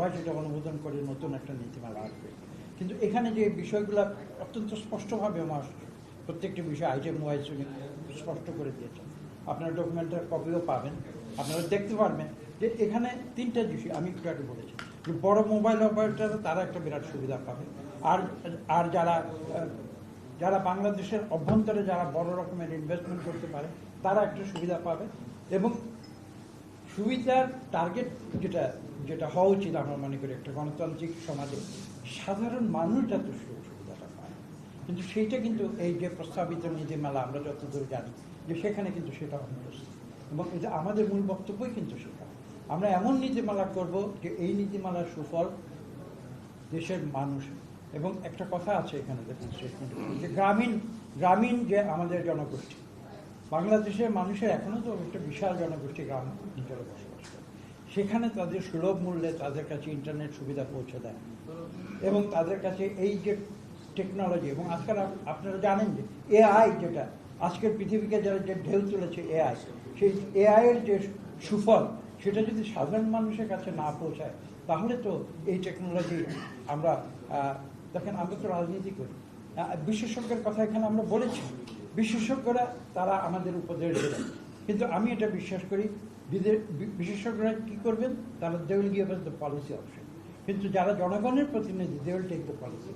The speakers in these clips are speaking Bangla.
সবাই সেটা অনুমোদন করে, নতুন একটা নীতিমালা আসবে। কিন্তু এখানে যে বিষয়গুলো অত্যন্ত স্পষ্টভাবে আমার প্রত্যেকটি বিষয় আইটেম ওয়াইজ উনি স্পষ্ট করে দিয়েছেন। আপনার ডকুমেন্টের কপিও পাবেন, আপনারা দেখতে পারবেন যে এখানে তিনটা বিষয় আমি একটু আগে বলেছি। যে বড় মোবাইল অপারেটর তারা একটা বিরাট সুবিধা পাবে। আর আর যারা যারা বাংলাদেশের অভ্যন্তরে যারা বড় রকমের ইনভেস্টমেন্ট করতে পারে, তারা একটা সুবিধা পাবে। এবং সুবিধার টার্গেট যেটা যেটা হওয়া উচিত আমরা মনে করি একটা গণতান্ত্রিক সমাজে, সাধারণ মানুষ যাতে সুযোগ সুবিধাটা পায়। কিন্তু সেইটা কিন্তু এই যে প্রস্তাবিত নীতিমালা আমরা যতদূর জানি, যে সেখানে কিন্তু সেটা অনুপস্থিত এবং এটা আমাদের মূল বক্তব্যই কিন্তু সেটা। আমরা এমন নীতিমালা করব যে এই নীতিমালার সুফল দেশের মানুষ, এবং একটা কথা আছে এখানে যে গ্রামীণ গ্রামীণ যে আমাদের জনগোষ্ঠী, বাংলাদেশের মানুষের এখনও তো একটা বিশাল জনগোষ্ঠী গ্রাম অঞ্চলে বসবাস করে। সেখানে তাদের সুলভ মূল্যে তাদের কাছে ইন্টারনেট সুবিধা পৌঁছে দেয়। এবং তাদের কাছে এই যে টেকনোলজি এবং আজকাল আপনারা জানেন যে এআই যেটা, আজকের পৃথিবীকে যারা যে ঢেউ তুলেছে এআই সেই এআই এর যে সুফল, সেটা যদি সাধারণ মানুষের কাছে না পৌঁছায়, তাহলে তো এই টেকনোলজি আমরা দেখেন আমরা তো রাজনীতি করি। বিশেষজ্ঞের কথা এখানে আমরা বলেছি। বিশেষজ্ঞরা তারা আমাদের উপদেশ দেবেন কিন্তু আমি এটা বিশ্বাস করি বিশেষজ্ঞরা কি করবেন? তারা they will give the policy option কিন্তু যারা জনগণের প্রতিনিধি they will take the policy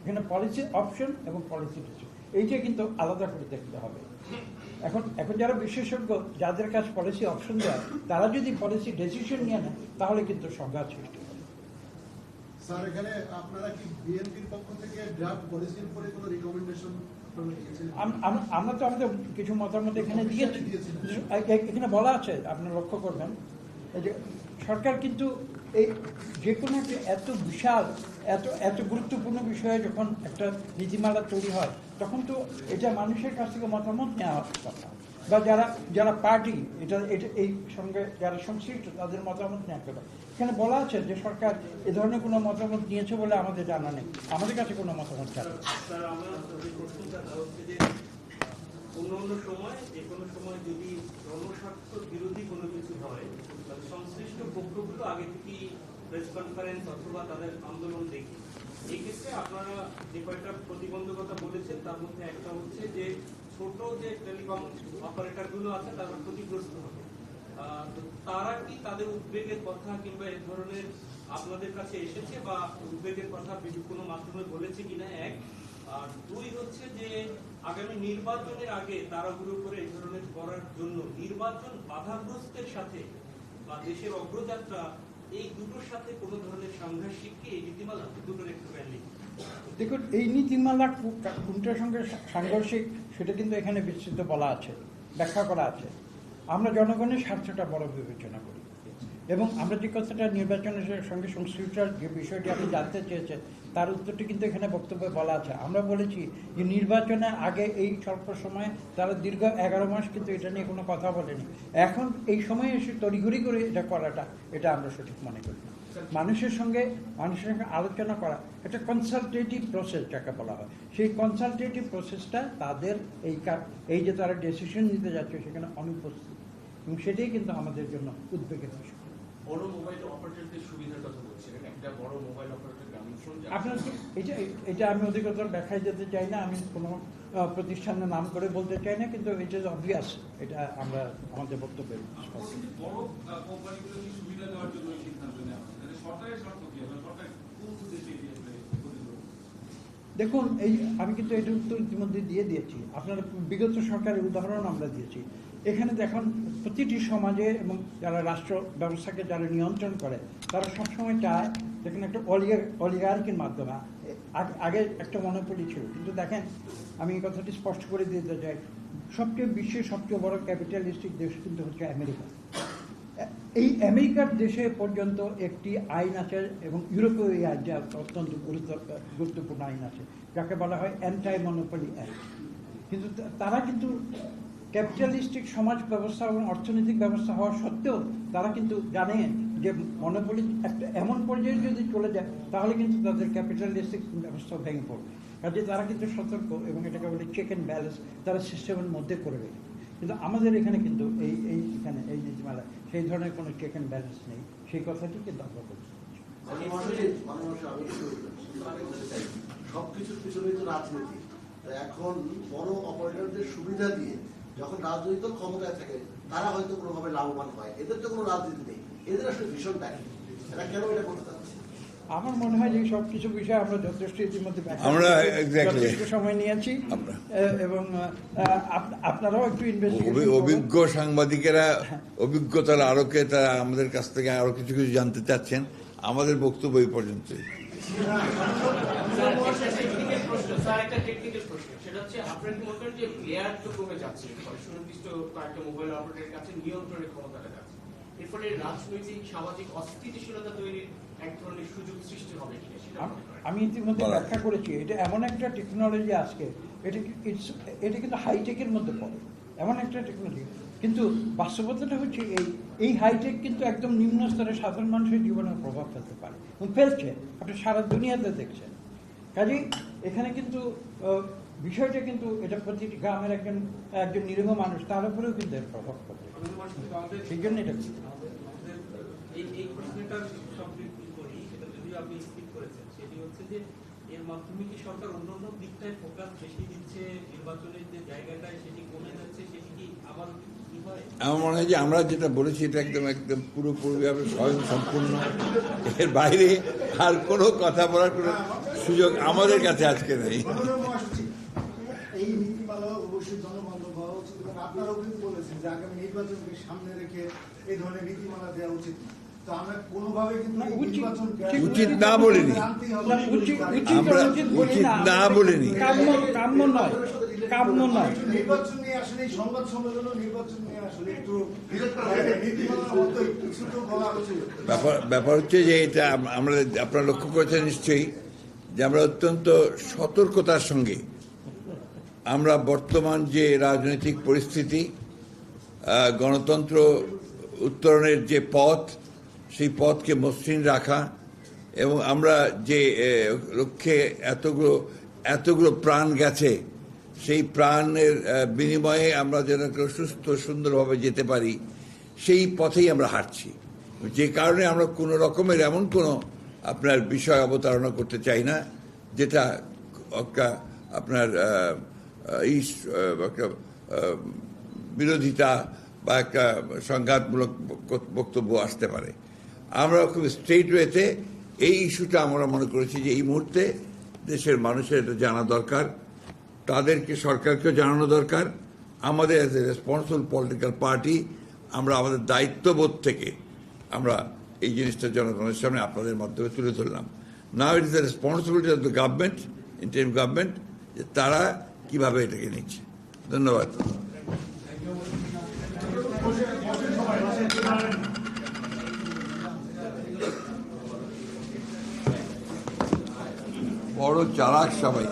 এখানে পলিসি অপশন এবং পলিসি ডিসিশন এইটা কিন্তু আলাদা করে দেখতে হবে। এখন এখন যারা বিশেষজ্ঞ, যাদের কাছে পলিসি অপশন দেয়, তারা যদি পলিসি ডিসিশন নিয়ে নেয়, তাহলে কিন্তু সংঘাত সৃষ্টি হবে। স্যার, এখানে আপনারা কি বিএনপির পক্ষ থেকে ড্রাফট পলিসির উপরে কোনো রিকমেন্ডেশন আমরা তো আমাদের কিছু মতামত এখানে দিয়েছি এখানে বলা আছে আপনি লক্ষ্য করবেন। এই যে সরকার কিন্তু এই যে কোনো একটা এত বিশাল এত এত গুরুত্বপূর্ণ বিষয়ে যখন একটা নীতিমালা তৈরি হয় তখন তো এটা মানুষের কাছ থেকে মতামত নেওয়া কথা বা যারা যারা পার্টি, এটা এটা, এই সঙ্গে যারা সংশ্লিষ্ট, তাদের মতামত নেওয়া কথা এখানে বলা আছে যে সরকার এ ধরনের কোনো মতামত নিয়েছে বলে আমাদের জানা নেই। আমাদের কাছে কোনো মতামত জানা অন্য অন্য সময়, যে কোনো সময় যদি জনস্বার্থ বিরোধী কোনো কিছু হয়, তাহলে সংশ্লিষ্ট পক্ষগুলো আগে থেকেই প্রেস অথবা তাদের আন্দোলন দেখি। এই ক্ষেত্রে আপনারা যে কয়েকটা প্রতিবন্ধকতা বলেছেন, তার মধ্যে একটা হচ্ছে যে ছোট যে টেলিকম আছে, তারা ক্ষতিগ্রস্ত হবে। তারা কি তাদের উদ্বেগের কথা কিংবা এ ধরনের আপনাদের কাছে এসেছে বা উদ্বেগের কথা কোনো মাধ্যমে বলেছে কিনা? এক। আর দুই হচ্ছে যে, আগামী নির্বাচনের আগে তাড়াহুড়ো করে এই ধরনের করার জন্য নির্বাচন বাধাগ্রস্তের সাথে বা দেশের অগ্রযাত্রা এই দুটোর সাথে কোনো ধরনের সাংঘর্ষিক কি এই নীতিমালা? দুটোর একটু ভ্যালি দেখুন, এই নীতিমালা কোনটার সঙ্গে সাংঘর্ষিক সেটা কিন্তু এখানে বিস্তৃত বলা আছে, ব্যাখ্যা করা আছে। আমরা জনগণের স্বার্থটা বড় বিবেচনা করি। এবং আমরা যে কথাটা নির্বাচনের সঙ্গে সংশ্লিষ্ট যে বিষয়টি আপনি জানতে চেয়েছেন, তার উত্তরটি কিন্তু এখানে বক্তব্যে বলা আছে। আমরা বলেছি যে নির্বাচনের আগে এই স্বল্প সময়ে তারা দীর্ঘ এগারো মাস কিন্তু এটা নিয়ে কোনো কথা বলেনি। এখন এই সময়ে এসে তড়িঘড়ি করে এটা করাটা, এটা আমরা সঠিক মনে করি মানুষের সঙ্গে মানুষের সঙ্গে আলোচনা করা, একটা কনসালটেটিভ প্রসেস যাকে বলা হয়। সেই কনসালটেটিভ প্রসেসটা তাদের এই এই যে তারা ডিসিশন নিতে যাচ্ছে সেখানে অনুপস্থিত। এবং সেটাই কিন্তু আমাদের জন্য উদ্বেগের বিষয়। বড় মোবাইল অপারেটরদের সুবিধার কথা বলছিলেন একটা বড় মোবাইল অপারেটর গ্রামীণ আপনার এটা এটা আমি অধিকতর ব্যাখ্যায় যেতে চাই না। আমি কোনো প্রতিষ্ঠানের নাম করে বলতে চাই না কিন্তু এটা অবভিয়াস এটা আমরা আমাদের বক্তব্যে বড় কোম্পানিগুলো কি সুবিধা দেওয়ার জন্য সিদ্ধান্ত নেওয়া সরকারের স্বার্থ কি? সরকার কোন উদ্দেশ্যে এটি আসলে ক্ষতিগ্রস্ত? দেখুন এই আমি কিন্তু এটা উত্তর ইতিমধ্যে দিয়ে দিয়েছি। আপনার বিগত সরকারের উদাহরণ আমরা দিয়েছি। এখানে দেখুন, প্রতিটি সমাজে এবং যারা রাষ্ট্র ব্যবস্থাকে যারা নিয়ন্ত্রণ করে, তারা সবসময় চায়, দেখুন একটা অলিগার্কির মাধ্যমে। আগে- আগে একটা মনোপলি ছিল, কিন্তু দেখেন, আমি এই কথাটি স্পষ্ট করে দিতে চাই। সবচেয়ে বিশ্বের সবচেয়ে বড় ক্যাপিটালিস্টিক দেশ কিন্তু হচ্ছে আমেরিকা। এই আমেরিকার দেশে পর্যন্ত একটি আইন আছে এবং ইউরোপীয় এই আইন যা অত্যন্ত গুরুত্ব, গুরুত্বপূর্ণ আইন আছে, যাকে বলা হয় অ্যান্টাই মনোপলি অ্যাক্ট কিন্তু তারা কিন্তু ক্যাপিটালিস্টিক সমাজ ব্যবস্থা এবং অর্থনৈতিক ব্যবস্থা হওয়া সত্ত্বেও তারা কিন্তু জানে যে মনোপলি একটা এমন পর্যায়ে যদি চলে যায়, তাহলে কিন্তু তাদের ক্যাপিটালিস্টিক ব্যবস্থা ভেঙে পড়বে। কাজে তারা কিন্তু সতর্ক এবং এটাকে বলে চেক অ্যান্ড ব্যালেন্স তারা সিস্টেমের মধ্যে করে রেখে কিন্তু আমাদের এখানে কিন্তু এই এই এখানে এই নীতিমালা সেই ধরনের কোনো চেক অ্যান্ড ব্যালেন্স নেই। সেই কথাটি কিন্তু আমরা বলছি সব কিছুর পিছনেই তো রাজনীতি। এখন বড় অপারেটরদের সুবিধা দিয়ে যখন রাজনৈতিক দল ক্ষমতায় থাকে তারা হয়তো কোনোভাবে লাভবান হয়। এদের তো কোনো রাজনীতি নেই। এদের আসলে ভীষণ ব্যাখ্যা এরা কেন এটা করতে চাচ্ছে? আমার মনে হয় যে সব কিছু বিষয়ে আমরা যথেষ্ট ইতিমধ্যে আমরা যথেষ্ট সময় নিয়েছি। এবং আপনারাও একটু অভি- অভিজ্ঞ সাংবাদিকেরা অভিজ্ঞতার আলোকে তারা আমাদের কাছ থেকে আরও কিছু কিছু জানতে চাচ্ছেন। আমাদের বক্তব্য এই পর্যন্তই। হচ্ছে, আপনারা কি মনে যে তো কমে যাচ্ছে? সুনির্দিষ্ট কয়েকটা মোবাইল অপারেটরের কাছে নিয়ন্ত্রণের ক্ষমতাটা যাচ্ছে। এর ফলে রাজনৈতিক সামাজিক অস্থিতিশীলতা তৈরির এক ধরনের সুযোগ সৃষ্টি হবে আম- ইতিমধ্যে ব্যাখ্যা করেছি এটা এমন একটা টেকনোলজি আজকে এটা এটা কিন্তু হাইটেকের মধ্যে পড়ে এমন একটা টেকনোলজি কিন্তু বাস্তবতাটা হচ্ছে এই এই হাইটেক কিন্তু একদম নিম্ন স্তরে সাধারণ মানুষের জীবনে প্রভাব ফেলতে পারে এবং ফেলছে আপনি সারা দুনিয়াতে দেখছেন কাজেই এখানে কিন্তু আহ, বিষয়টা কিন্তু এটা প্রতিটি গ্রামের একজন একজন নিরীহ মানুষ তার উপরেও কিন্তু এর প্রভাব পড়বে সেই জন্য এটা করতে হবে। আমাদের এই এই প্রশ্নটার সম্পৃক্তি করি সেটা যদিও আপনি স্কিপ করেছেন সেটি হচ্ছে যে এর মাধ্যমে কি সরকার অন্যান্য দিকটায় ফোকাস বেশি দিচ্ছে নির্বাচনের যে জায়গাটায় সেটি কমে যাচ্ছে সেটি কি আবার আমার মনে হয় যে আমরা যেটা বলেছি এটা একদম একদম পুরোপুরিভাবে স্বয়ং সম্পূর্ণ এর বাইরে আর কোনো কথা বলার কোনো সুযোগ আমাদের কাছে আজকে নেই মাননীয় মহাসচিব, এই নীতিমালা অবশ্যই জনবান্ধব হওয়া উচিত এবং আপনারাও কিন্তু বলেছেন যে আগামী নির্বাচনকে এই ধরনের নীতিমালা দেওয়া উচিত তো আমরা উচিত- না বলিনি। আনতেই হবে। না, উচিত উচিত আমরা উচিত না আমরা বলিনি। কাম্য কাম্য নয় কাম্য নয় নির্বাচন নিয়ে আসলে এই সংবাদ সম্মেলন নির্বাচন নিয়ে আসলে একটু নীতিমালার মতো কিছু তো বলা উচিত ব্যাপার ব্যাপার হচ্ছে যে এটা আমরা আপনারা লক্ষ্য করেছেন নিশ্চয়ই যে আমরা অত্যন্ত সতর্কতার সঙ্গে আমরা বর্তমান যে রাজনৈতিক পরিস্থিতি গণতন্ত্র উত্তরণের যে পথ, সেই পথকে মসৃণ রাখা এবং আমরা যে লক্ষ্যে এতগুলো এতগুলো প্রাণ গেছে, সেই প্রাণের বিনিময়ে আমরা যেন সুস্থ, সুন্দরভাবে যেতে পারি, সেই পথেই আমরা হাঁটছি। যে কারণে আমরা কোনো রকমের এমন কোনো আপনার বিষয় অবতারণা করতে চাই না, যেটা আপনার বিরোধিতা বা একটা সংঘাতমূলক বক্তব্য আসতে পারে। আমরা খুব স্ট্রেট ওয়েতে এই ইস্যুটা আমরা মনে করেছি যে এই মুহূর্তে দেশের মানুষের এটা জানা দরকার, তাদেরকে সরকারকেও জানানো দরকার। আমাদের as a responsible political party আমরা আমাদের দায়িত্ববোধ থেকে আমরা এই জিনিসটা জনগণের সামনে আপনাদের মাধ্যমে তুলে ধরলাম। Now it is the responsibility of the government interim government যে তারা কীভাবে এটাকে নিচ্ছে। ধন্যবাদ। বড় চালাক সবাই।